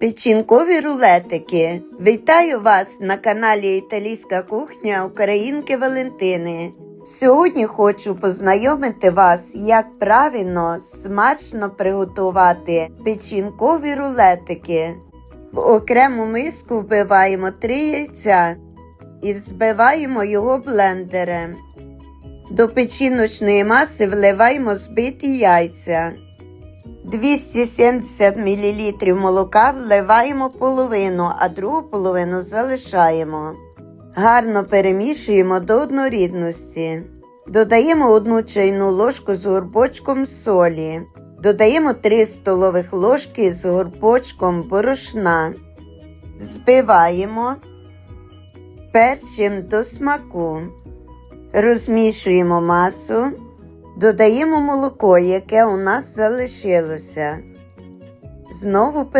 Печінкові рулетики. Вітаю вас на каналі Італійська кухня Українки Валентини. Сьогодні хочу познайомити вас, як правильно смачно приготувати печінкові рулетики. В окрему миску вбиваємо 3 яйця і взбиваємо його блендером. До печіночної маси вливаємо збиті яйця. 270 мл молока вливаємо половину, а другу половину залишаємо. Гарно перемішуємо до однорідності. Додаємо одну чайну ложку з горбочком солі. Додаємо 3 столових ложки з горбочком борошна. Збиваємо, перчим до смаку. Розмішуємо масу. Додаємо молоко, яке у нас залишилося. Знову